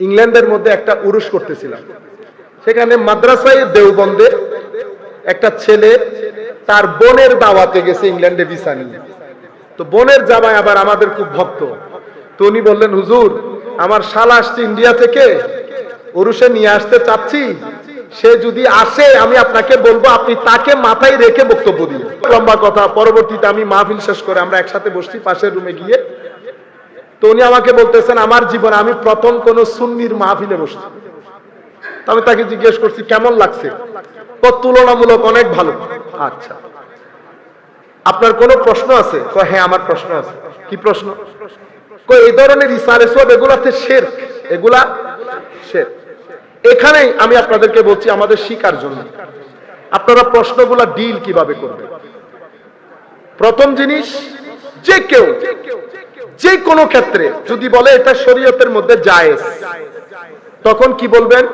ইংল্যান্ডের মধ্যে একটা উরুষ করতেছিলাম। সেখানে মাদ্রাসায় দেওবন্দে একটা ছেলে তার বোনের দাওয়াতে গেছে ইংল্যান্ডে ভিসা নিয়ে। তো বোনের জামাই আবার আমাদের খুব ভক্ত। তো উনি বললেন, হুজুর, আমার শালা আসছে ইন্ডিয়া থেকে উরুষে নিয়ে আসতে চাচ্ছি। সে যদি আসে, আমি আপনাকে বলব, আপনি তাকে মাথায় রেখে বক্তব্য দিন। লম্বা কথা, পরবর্তীতে আমি মাহফিল শেষ করে আমরা একসাথে বসছি, পাশের রুমে গিয়ে তো উনি আমাকে বলতেছেন, আমার জীবনে আমি প্রথম কোন সুন্নির মাহফিলে বসছি। আমি তাকে জিজ্ঞেস করছি, কেমন লাগছে? তুলনামূলক অনেক ভালো। আচ্ছা। আপনার কোনো প্রশ্ন আছে? হ্যাঁ আমার প্রশ্ন আছে। কি প্রশ্ন? এই ধরনের ইসারে সব এগুলাতে শের এগুলা? শের এখানেই আমি আপনাদেরকে বলছি আমাদের শিকার জন্য। আপনারা প্রশ্নগুলা ডিল কীভাবে করবেন? প্রথম জিনিস, যে কেউ যে কোনো ক্ষেত্রে যদি বলে এটা শরীয়তের মধ্যে জায়েজ, তখন কি বলবেন?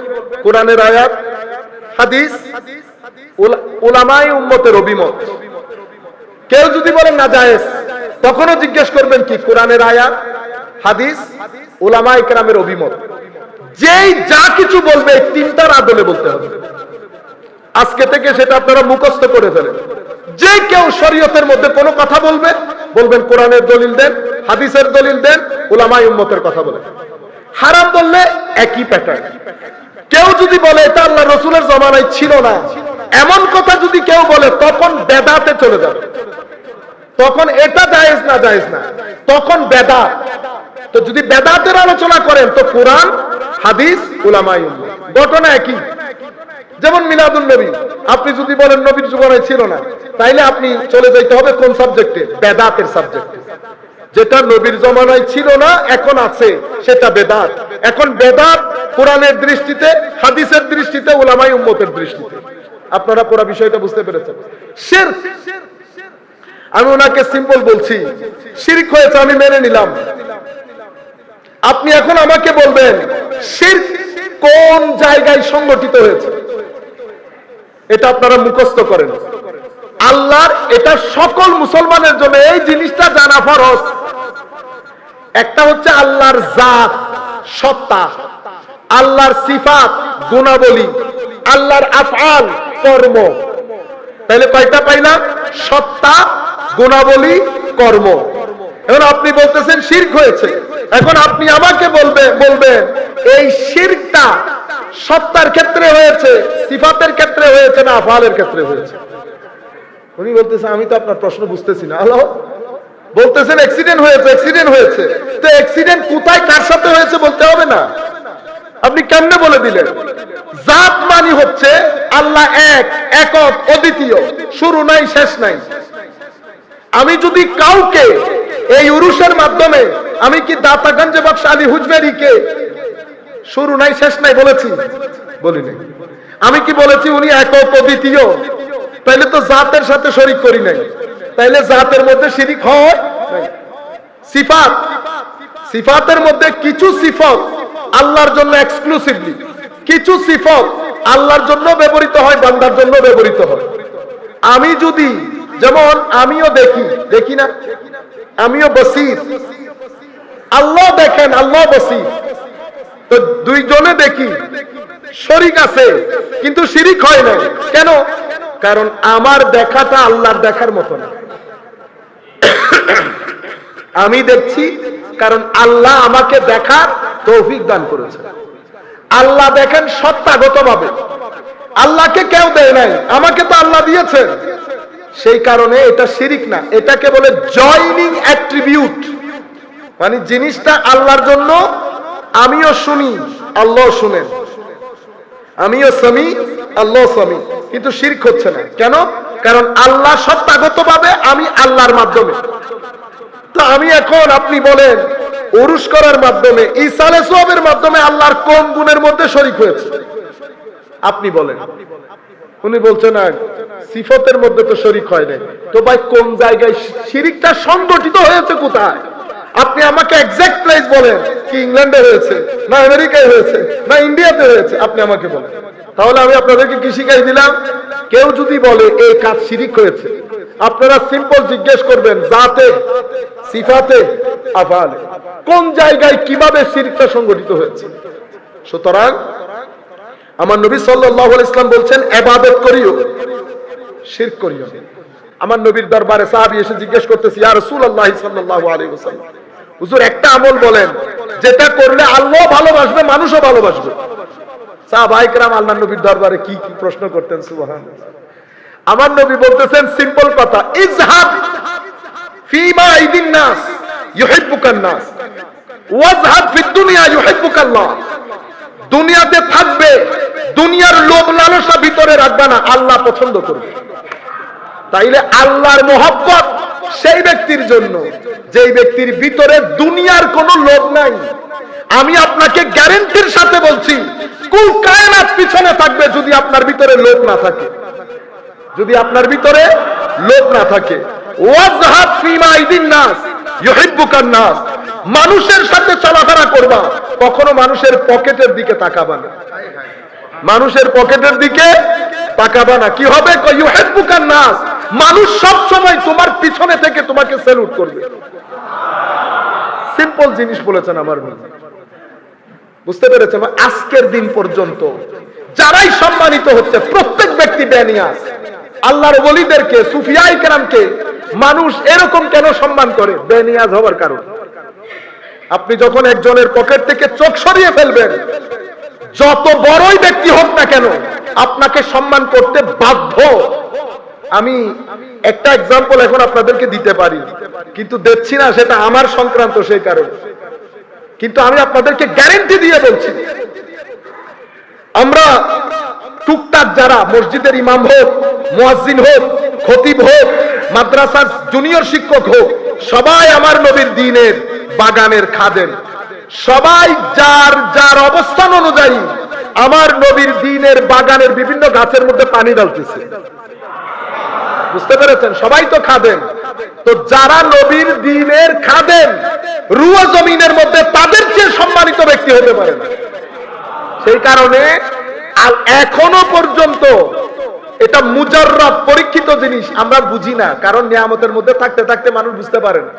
কোরআনের আয়াত, হাদিস উলামায়ে উম্মতের অভিমত। কেউ যদি বলে না জায়েজ, তখনও জিজ্ঞেস করবেন কি, কোরআনের আয়াত, হাদিস উলামা ইকরামের অভিমত। যেই যা কিছু বলবে, তিনটার আদলে বলতে হবে। আজকে থেকে সেটা আপনারা মুখস্থ করে ফেলেন। যে কেউ শরীয়তের মধ্যে কোনো কথা বলবে, বলবেন কোরআনের দলিল দেন, হাদিসের দলিল দেন উলামাই উম্মতের কথা বলেন। হারাম বললে একই প্যাটার্ন কেউ যদি বলে, এটা আল্লাহ রসুলের জমানায় ছিল না। এমন কথা যদি কেউ বলে, তখন বেদাতে চলে যাবে। তখন এটা জায়েজ না জায়েজ না। তখন বেদাত। তো যদি বেদাতের আলোচনা করেন, তো কোরআন, হাদিস উলামাই উম্মত। ঘটনা একই। যেমন মিলাদুল নবী, আপনি যদি বলেন নবীর জীবনে ছিল না, তাইলে আপনি চলে যাইতে হবে কোন সাবজেক্টে? বেদাতের সাবজেক্টে। যেটা নবীর জমানায় ছিল না, এখন আছে, সেটা বেদাত। এখন বেদাত কোরআনের দৃষ্টিতে, হাদিসের দৃষ্টিতে ওলামাই উম্মতের দৃষ্টিতে। আপনারা পুরো বিষয়টা বুঝতে পেরেছেন। শিরক আমি ওনাকে সিম্পল বলছি, শিরক হয়েছে, আমি মেনে নিলাম। আপনি এখন আমাকে বলবেন শিরক কোন জায়গায় সংগঠিত হয়েছে? এটা আপনারা মুখস্থ করেন। আল্লাহর এটা সকল মুসলমানের জন্য এই জিনিসটা জানা ফরজ। একটা হচ্ছে আল্লাহর জাত, সত্তা, আল্লাহর সিফাত, গুণাবলী, আল্লাহর আফআল, কর্ম। তাহলে কয়টা পাইলাম সত্তা, গুণাবলী, কর্ম। এখন আপনি বলতেছেন শির্ক হয়েছে। এখন আপনি আমাকে বলবে বলবেন, এই শিরকটা সত্তার ক্ষেত্রে হয়েছে, সিফাতের ক্ষেত্রে হয়েছে না আফালের ক্ষেত্রে হয়েছে? উনি বলতেছেন আমি তো আপনার প্রশ্ন বুঝতেছি না। হ্যালো বলতেছেন অ্যাক্সিডেন্ট হয়েছে অ্যাক্সিডেন্ট হয়েছে। তো অ্যাক্সিডেন্ট কোথায়, কার সাথে হয়েছে বলতে হবে না? আপনি কেমনে বলে দিলেন? জাত মানি হচ্ছে আল্লাহ এক একক অদ্বিতীয়। শুরু নাই, শেষ নাই। আমি যদি কাউকে এই উরুষের মাধ্যমে, আমি কি দাতাগঞ্জ বাক্স আলী হুজবেরিকে শুরু নাই, শেষ নাই বলেছি। বলি নাই আমি কি বলেছি, উনি একক অদ্বিতীয় তাইলে তো জাতের সাথে শরিক করি নাই। তাইলে জাতের মধ্যে শিরিক হয় সিফাত। সিফাতের মধ্যে কিছু সিফত আল্লাহর জন্য এক্সক্লুসিভলি কিছু সিফত আল্লাহর জন্য ব্যবহৃত হয়, বান্দার জন্য ব্যবহৃত হয়। আমি যদি, যেমন আমিও দেখি দেখি না? আমিও বসির। আল্লাহ দেখেন, আল্লাহ বসির। তো দুইজনে দেখি শরিক আছে, কিন্তু শিরিক হয় না কেন? কারণ আমার দেখাটা আল্লাহর দেখার মতো না। আমি দেখছি, কারণ আল্লাহ আমাকে দেখার তৌফিক দান করেছে। আল্লাহ দেখেন সত্তাগত ভাবে আল্লাহকে কেউ দেয় নাই, আমাকে তো আল্লাহ দিয়েছেন। সেই কারণে এটা শিরিক না। এটাকে বলে জয়নিং অ্যাট্রিবিউট। মানে জিনিসটা আল্লাহর জন্য আমিও শুনি আল্লাহ শুনেন। আমিও স্বামী আল্লাহ স্বামী কিন্তু শিরক হচ্ছে না। কেন? কারণ আল্লাহ সত্তাগত ভাবে আমি আল্লাহর মাধ্যমে। তো আমি এখন আপনি বলেন ওরুস করার মাধ্যমে ইসালে সোয়াবের মাধ্যমে আল্লাহর কোন গুণের মধ্যে শরিক হয়েছে? আপনি বলেন। উনি বলছেন, না, সিফতের মধ্যে তো শরিক হয় নাই। তো ভাই, কোন জায়গায় শিরিকটা সংগঠিত হয়েছে কোথায়? আপনি আমাকে এক্সাক্ট প্লেস বলেন কি ইংল্যান্ডে হয়েছে, না আমেরিকায় হয়েছে, না ইন্ডিয়াতে হয়েছে, আপনি আমাকে বলেন। তাহলে আমি আপনাদেরকে কি শিখাই দিলাম? কেউ যদি বলে, এই কাজ শিরিক হয়েছে, আপনারা সিম্পল জিজ্ঞেস করবেন, জাতে, সিফাতে, আফালে, কোন জায়গায় কীভাবে শিরিকটা সংগঠিত হয়েছে? সুতরাং আমার নবী সাল্লাল্লাহু আলাইহি ইসলাম বলছেন, ইবাদত করিও, শিরক করিও। আমার নবীর দরবারে সাহাবী এসে জিজ্ঞেস করতেছি, ইয়া রাসূলুল্লাহ সাল্লাল্লাহু আলাইহি ওয়াসাল্লাম হুজুর, একটা আমল বলেন, যেটা করলে আল্লাহ ভালোবাসবে, মানুষও ভালোবাসবে। দুনিয়াতে থাকবে, দুনিয়ার লোভ লালসা ভিতরে রাখবে না, আল্লাহ পছন্দ করবে। তাইলে আল্লাহর মোহাব্বত সেই ব্যক্তির জন্য, যেই ব্যক্তির ভিতরে দুনিয়ার কোনো লোভ নাই। আমি আপনাকে গ্যারেন্টির সাথে বলছি, কুল পিছনে থাকবে যদি আপনার ভিতরে লোভ না থাকে। যদি আপনার ভিতরে লোভ না থাকে। ওয়াজহাব ফিমা নাস ইউহিব্বুকান নাস। মানুষের সাথে চলাফেরা করবা, কখনো মানুষের পকেটের দিকে তাকাবা না। মানুষের পকেটের দিকে তাকাবা না। কি হবে? ইউহিব্বুকান নাস মানুষ সব সময় তোমার পিছনে থেকে তোমাকে স্যালুট করবে। সিম্পল জিনিস বলেছেন আমার। বুঝতে পেরেছেন? আজকের দিন পর্যন্ত যারাই সম্মানিত হচ্ছে, প্রত্যেক ব্যক্তি বেনিয়াস আল্লাহর ওলিদেরকে, সুফিয়াই কেরামকে মানুষ এরকম কেন সম্মান করে? বেনিয়াজ হওয়ার কারণ। আপনি যখন একজনের পকেট থেকে চোখ সরিয়ে ফেলবেন, যত বড়ই ব্যক্তি হোক না কেন, আপনাকে সম্মান করতে বাধ্য। আমি একটা এক্সাম্পল এখন আপনাদেরকে দিতে পারি। কিন্তু দেখছি না, সেটা আমার সংক্রান্ত সেই কারণে। কিন্তু আমি আপনাদেরকে গ্যারেন্টি দিয়ে বলছি, আমরা টুকটাক যারা মসজিদের ইমাম হোক, মুয়াজ্জিন হোক, খতিব হোক, মাদ্রাসার জুনিয়র শিক্ষক হোক, সবাই আমার নবীর দিনের বাগানের খাদেন সবাই যার যার অবস্থান অনুযায়ী আমার নবীর দিনের বাগানের বিভিন্ন গাছের মধ্যে পানি ডালতেছে বুঝতে পেরেছেন? সবাই তো খাবেন তো যারা নবীর দিনের খাদেন রুয়া জমিনের মধ্যে তাদের চেয়ে সম্মানিত ব্যক্তি হতে পারে সেই কারণে আর এখনও পর্যন্ত এটা মুজাররব পরীক্ষিত জিনিস, আমরা বুঝি না, কারণ নিয়ামতের মধ্যে থাকতে থাকতে মানুষ বুঝতে পারে না।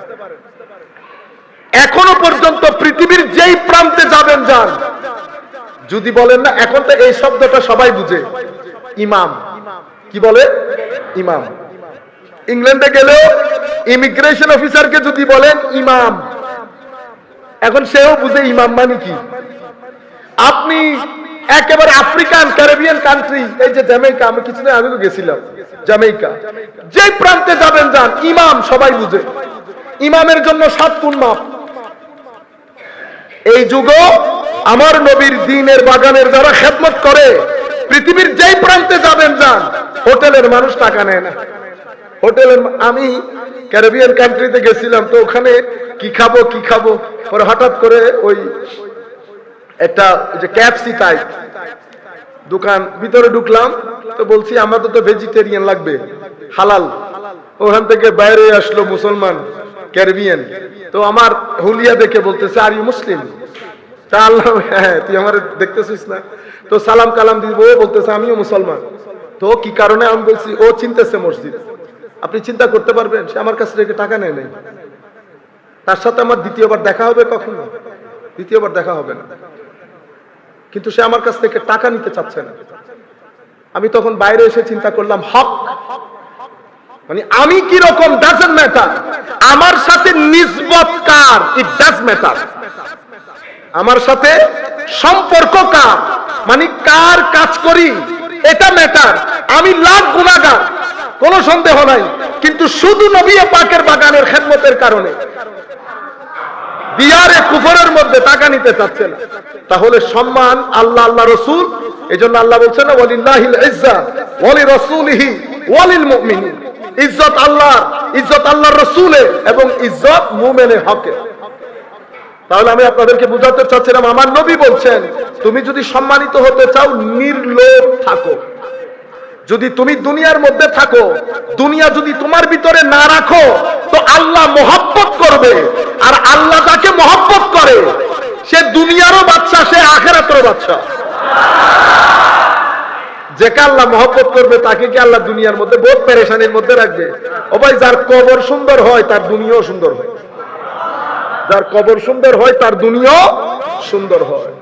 এখনও পর্যন্ত পৃথিবীর যেই প্রান্তে যাবেন, যান। যদি বলেন না, এখন তো এই শব্দটা সবাই বুঝে। ইমাম। কি বলে? ইমাম। ইংল্যান্ডে গেলেও ইমিগ্রেশন অফিসারকে যদি বলেন ইমাম, এখন সেও বুঝে ইমাম মানে কি? আপনি একেবারে আফ্রিকান, ক্যারিবিয়ান কান্ট্রি এই যে জ্যামাইকা, আমি কিছুদিন আগে তো গেছিলাম, জ্যামাইকা। যে প্রান্তে যাবেন যান, ইমাম সবাই বুঝে। ইমামের জন্য সাত কোন মাপ। এই যুগ আমার নবীর দিনের বাগানের যারা খেদমত করে, পৃথিবীর যেই প্রান্তে যাবেন যান, হোটেলের মানুষ টাকা নেয় না। হোটেলের আমি ক্যারিবিয়ান কান্ট্রিতে গেছিলাম, তো ওখানে কি খাব কি খাব? পরে হঠাৎ করে ওই একটা যে ক্যাপসি টাইপ দোকান ভিতরে ঢুকলাম, তো বলছি আমাদের তো ভেজিটেরিয়ান লাগবে, হালাল। ওখান থেকে বাইরে আসলো মুসলমান ক্যারিবিয়ান। তো আমার হুলিয়া দেখে বলতেছে আর ইউ মুসলিম তা আল্লাহ হ্যাঁ তুই আমার দেখতেছিস না। তো সালাম কালাম দিব, ও বলতেছে, আমিও মুসলমান। তো কি কারণে আমি বলছি, ও চিনতেছে মসজিদ। আপনি চিন্তা করতে পারবেন, সে আমার কাছ থেকে টাকা নেয় নাই। তার সাথে আমার দ্বিতীয়বার দেখা হবে কখনো? দ্বিতীয়বার দেখা হবে না। কিন্তু সে আমার কাছ থেকে টাকা নিতে চাচ্ছে না। আমি তখন বাইরে এসে চিন্তা করলাম, হক? মানে আমি কি রকম ডাজেন্ট ম্যাটার আমার সাথে নিজবত কার? ইট ডাজ ম্যাটার আমার সাথে সম্পর্ক কার? মানে কার কাজ করি? এটা ম্যাটার আমি লাখ গুণাগার। কোনো সন্দেহ নাই। কিন্তু শুধু নবী পাকের বাগানের খেদমতের কারণে। বিয়ারে কুফরের মধ্যে টাকা নিতে চাচ্ছে না। তাহলে সম্মান আল্লাহ আল্লাহ রসুল এই জন্য আল্লাহ বলছেন ইজ্জত আল্লাহ, ইজ্জত আল্লাহর রসুলে এবং ইজ্জত মুমিনের হকে। তাহলে আমি আপনাদেরকে বুঝাতে চাচ্ছিলাম, আমার নবী বলছেন, তুমি যদি সম্মানিত হতে চাও, নির্লোভ থাকো। যদি তুমি দুনিয়ার মধ্যে থাকো, দুনিয়া যদি তোমার ভিতরে না রাখো, তো আল্লাহ মোহাব্বত করবে। আর আল্লাহ যাকে মোহাব্বত করে, সে দুনিয়ারও বাচ্চা সে আখেরাতেরও বাচ্চা যেকে আল্লাহ মহব্বত করবে, তাকে কি আল্লাহ দুনিয়ার মধ্যে বহুত পেরেশানির মধ্যে রাখবে? ও ভাই, যার কবর সুন্দর হয়, তার দুনিয়াও সুন্দর হয়। যার কবর সুন্দর হয়, তার দুনিয়াও সুন্দর হয়।